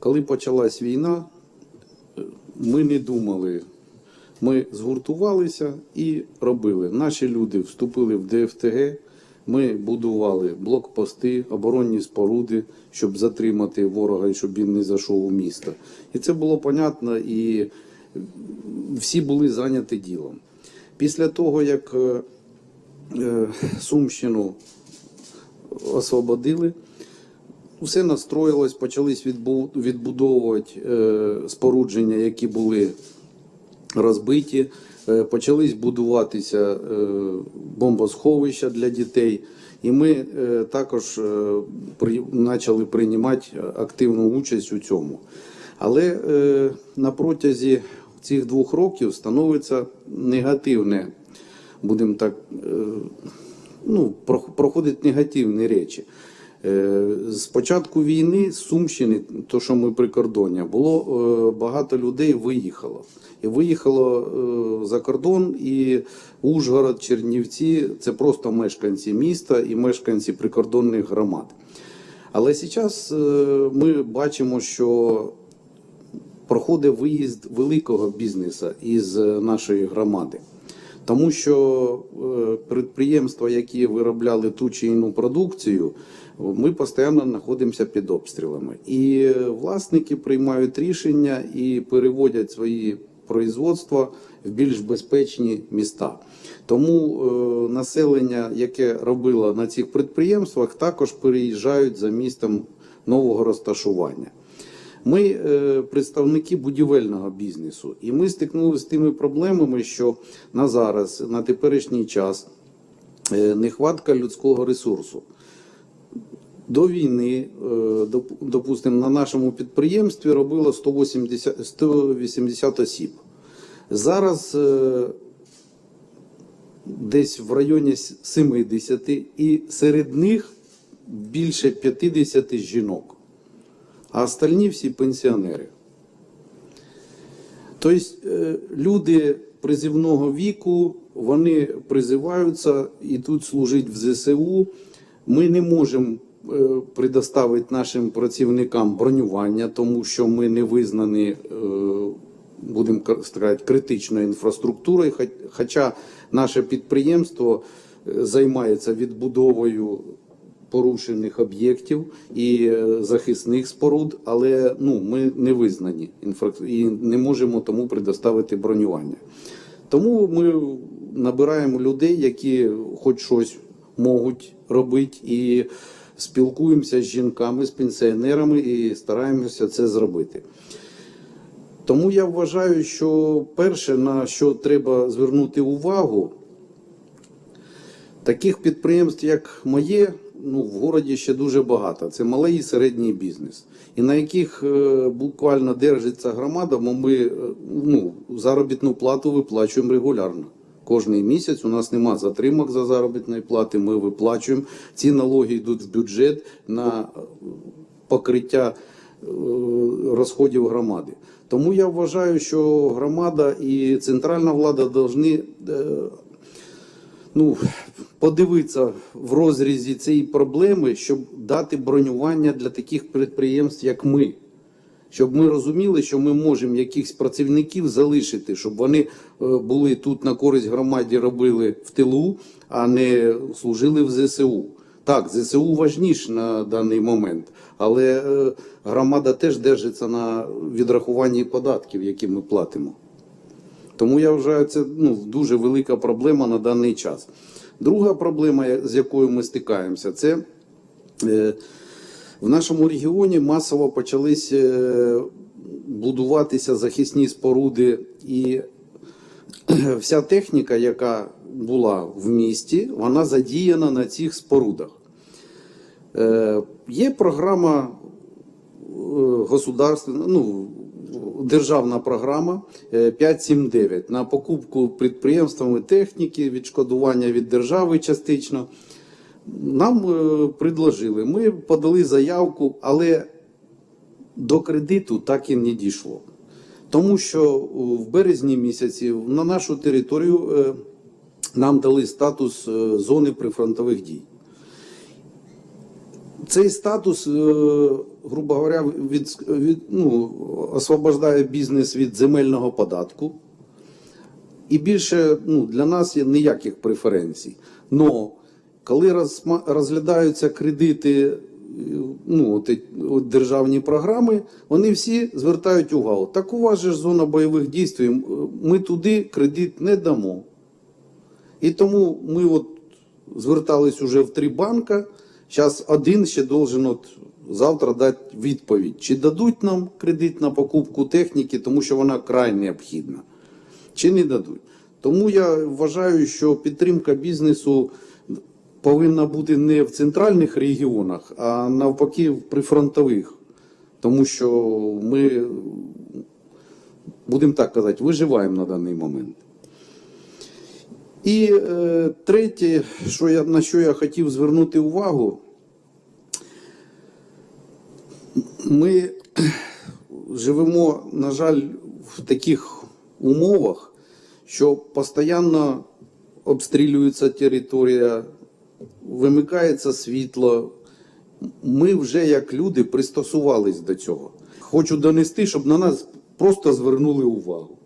Коли почалась війна, ми не думали. Ми згуртувалися і робили. Наші люди вступили в ДФТГ. Ми будували блокпости, оборонні споруди, щоб затримати ворога і щоб він не зайшов у місто. І це було понятно, і всі були зайняті ділом. Після того, як е, Сумщину освободили, все настроїлось, почались відбудовувати е, спорудження, які були розбиті. Е, Почались будуватися е, бомбосховища для дітей. І ми також почали приймати активну участь у цьому. Але на протязі цих двох років становиться негативне, будемо так, ну, про- проходять негативні речі. Е, З початку війни з Сумщини, то що ми при кордоні, було е, багато людей виїхало. І виїхало е, за кордон, і Ужгород, Чернівці це просто мешканці міста і мешканці прикордонних громад. Але зараз ми бачимо, що проходить виїзд великого бізнесу із нашої громади. Тому що е, підприємства, які виробляли ту чи іншу продукцію, ми постійно знаходимося під обстрілами. І власники приймають рішення і переводять свої производства в більш безпечні міста. Тому е, населення, яке робило на цих підприємствах, також переїжджають за містом нового розташування. Ми е, представники будівельного бізнесу, і ми стикнулися з тими проблемами, що на зараз, на теперішній час, е, нехватка людського ресурсу. До війни, е, допустимо, на нашому підприємстві робило 180, 180 осіб. Зараз десь в районі 70, і серед них більше 50 жінок а остальні всі пенсіонери. Тобто е, люди призивного віку, вони призиваються, йдуть служити в ЗСУ. Ми не можемо е, предоставити нашим працівникам бронювання, тому що ми не визнані, е, будемо сказати, критичною інфраструктурою. Хоча наше підприємство займається відбудовою порушених об'єктів і е, захисних споруд, але ну, ми не визнані і не можемо тому предоставити бронювання. Тому ми набираємо людей, які хоч щось можуть робити, і спілкуємося з жінками, з пенсіонерами і стараємося це зробити. Тому я вважаю, що перше, на що треба звернути увагу, Таких підприємств, як моє, ну, в городі ще дуже багато. Це малий і середній бізнес, і на яких е, буквально держиться громада, бо ми е, ну, заробітну плату виплачуємо регулярно. Кожний місяць у нас нема затримок за заробітної плати. Ми виплачуємо. Ці налоги йдуть в бюджет на е, покриття розходів громади. Тому я вважаю, що громада і центральна влада повинні ну, подивитися в розрізі цієї проблеми, щоб дати бронювання для таких підприємств, як ми. Щоб ми розуміли, що ми можемо якихось працівників залишити, щоб вони е, були тут на користь громаді, робили в тилу, а не служили в ЗСУ. Так, ЗСУ важніше на даний момент, але е, громада теж держиться на відрахуванні податків, які ми платимо. Тому я вважаю, це ну, дуже велика проблема на даний час. Друга проблема, з якою ми стикаємося, це е, в нашому регіоні масово почались е, будуватися захисні споруди, і вся техніка, яка була в місті, вона задіяна на цих спорудах. Е, є програма е, ну, державна програма е, 579 на покупку підприємствами техніки, відшкодування від держави частично. Нам е, предложили, ми подали заявку, але до кредиту так і не дійшло. Тому що в березні місяці на нашу територію е, нам дали статус е, зони прифронтових дій. Цей статус, е, грубо говоря, від, від, ну, освобождає бізнес від земельного податку. І більше ну, для нас є ніяких преференцій. Но коли розма- розглядаються кредити, е, ну, от, от державні програми, вони всі звертають увагу. Так у вас же зона бойових дій, ми туди кредит не дамо. І тому ми от звертались уже в три банка. Зараз один ще должен от завтра дати відповідь, чи дадуть нам кредит на покупку техніки, тому що вона край необхідна, чи не дадуть. Тому я вважаю, що підтримка бізнесу повинна бути не в центральних регіонах, а навпаки в прифронтових. Тому що ми, будемо так казати, виживаємо на даний момент. І е, третє, що я, на що я хотів звернути увагу, ми живемо, на жаль, в таких умовах, що постійно обстрілюється територія, вимикається світло. Ми вже як люди пристосувались до цього. Хочу донести, щоб на нас просто звернули увагу.